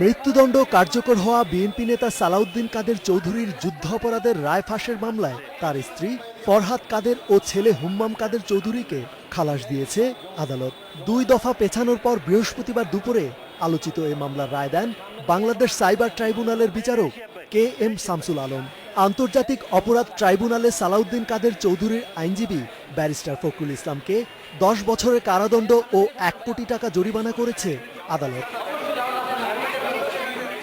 মৃত্যুদণ্ড কার্যকর হওয়া বিএনপি নেতা সালাউদ্দিন কাদের চৌধুরীর যুদ্ধ অপরাধের রায় ফাঁসের মামলায় তার স্ত্রী ফরহাদ কাদের ও ছেলে হুম্মাম কাদের চৌধুরীকে খালাস দিয়েছে আদালত। দুই দফা পেছানোর পর বৃহস্পতিবার দুপুরে আলোচিত এ মামলার রায় দেন বাংলাদেশ সাইবার ট্রাইব্যুনালের বিচারক কে এম শামসুল আলম। আন্তর্জাতিক অপরাধ ট্রাইব্যুনালে সালাউদ্দিন কাদের চৌধুরীর আইনজীবী ব্যারিস্টার ফখরুল ইসলামকে দশ বছরের কারাদণ্ড ও এক কোটি টাকা জরিমানা করেছে আদালত।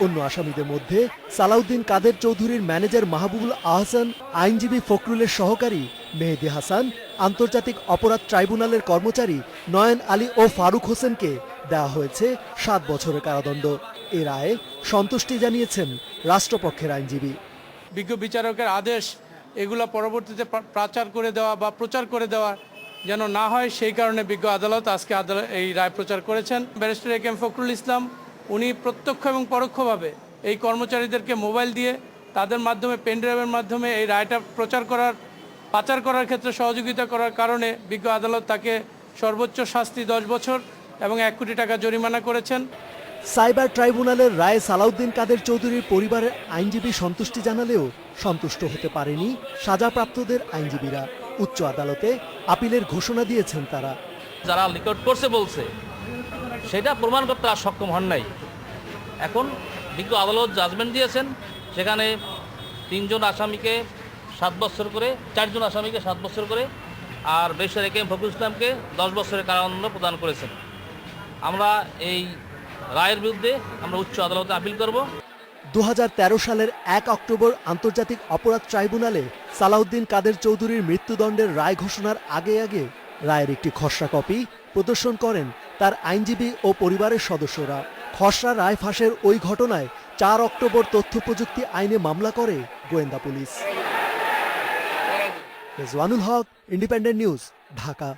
অন্য আসামিদের মধ্যে সালাউদ্দিন কাদের চৌধুরীর ম্যানেজার মাহবুবুল আহসান, আইনজীবী ফখরুলের সহকারী মেহেদি হাসান, আন্তর্জাতিক অপরাধ ট্রাইব্যুনালের কর্মচারী নয়ন আলী ও ফারুক হোসেনকে দেওয়া হয়েছে সাত বছরের কারাদণ্ড। এ রায়ে সন্তুষ্টি জানিয়েছেন রাষ্ট্রপক্ষের আইনজীবী। বিজ্ঞ বিচারকের আদেশ এগুলো পরবর্তীতে প্রচার করে দেওয়া বা প্রচার করে দেওয়া যেন না হয়, সেই কারণে বিজ্ঞ আদালত আজকে আদালত এই রায় প্রচার করেছেন। Barrister A K M Fakhrul Islam উনি প্রত্যক্ষ এবং পরোক্ষভাবে এই কর্মচারীদেরকে মোবাইল দিয়ে তাদের মাধ্যমে পেনড্রাইভের মাধ্যমে এই রায়টা প্রচার করার পাচার করার ক্ষেত্রে সহযোগিতা করার কারণে বিজ্ঞ আদালত তাকে সর্বোচ্চ শাস্তি দশ বছর এবং এক কোটি টাকা জরিমানা করেছেন। সাইবার ট্রাইব্যুনালের রায়ে সালাউদ্দিন কাদের চৌধুরীর পরিবারের আইনজীবী সন্তুষ্টি জানালেও সন্তুষ্ট হতে পারেনি সাজাপ্রাপ্তদের আইনজীবীরা। উচ্চ আদালতে আপিলের ঘোষণা দিয়েছেন তারা। যারা লিকট করছে বলছে সেটা প্রমাণ করতে আর সক্ষম হন নাই। এখন বিজ্ঞ আদালত জাজমেন্ট দিয়েছেন, সেখানে তিনজন আসামিকে সাত বছর করে, চারজন আসামিকে সাত বছর করে, আর বেশার একে ফখরুল ইসলামকে দশ বছরের কারাদণ্ড প্রদান করেছেন। আমরা এই রায়ের বিরুদ্ধে আমরা উচ্চ আদালতে আপিল করব। দু হাজার তেরো সালের এক অক্টোবর আন্তর্জাতিক অপরাধ ট্রাইব্যুনালে সালাউদ্দিন কাদের চৌধুরীর মৃত্যুদণ্ডের রায় ঘোষণার আগে আগে রায়ের একটি খসড়া কপি প্রদর্শন করেন তার আইনজীবী ও পরিবারের সদস্যরা। খসড়া রায় ফাঁসের ওই ঘটনায় চার অক্টোবর তথ্য প্রযুক্তি আইনে মামলা করে গোয়েন্দা police. Rezwanul Haque, independent news, Dhaka.